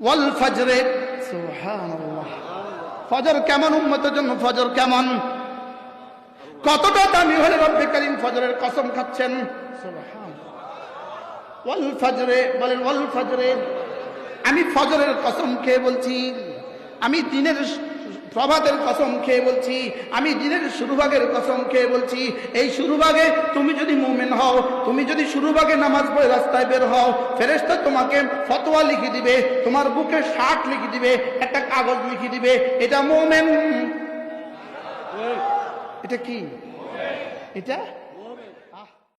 ওয়াল ফজরে। ফজর কেমন উন্মতের জন্য ফজর কেমন? কতটা দামি হলে রব্বে ফজরের কসম খাচ্ছেন? ফজরে, বলেন আমি ফজরের কসম খেয়ে বলছি, আমি দিনের প্রভাতের কসম খেয়ে বলছি, আমি দিনের শুরুভাগের কসম খেয়ে বলছি, এই শুরুভাগে তুমি যদি মুমিন হও, তুমি যদি শুরুভাগে নামাজ পড়ে রাস্তায় বের হও, ফেরেশতা তোমাকে ফতোয়া লিখে দিবে, তোমার বুকে শার্ট লিখে দিবে, একটা কাগজ লিখে দিবে, এটা মোমেন। এটা কি? এটা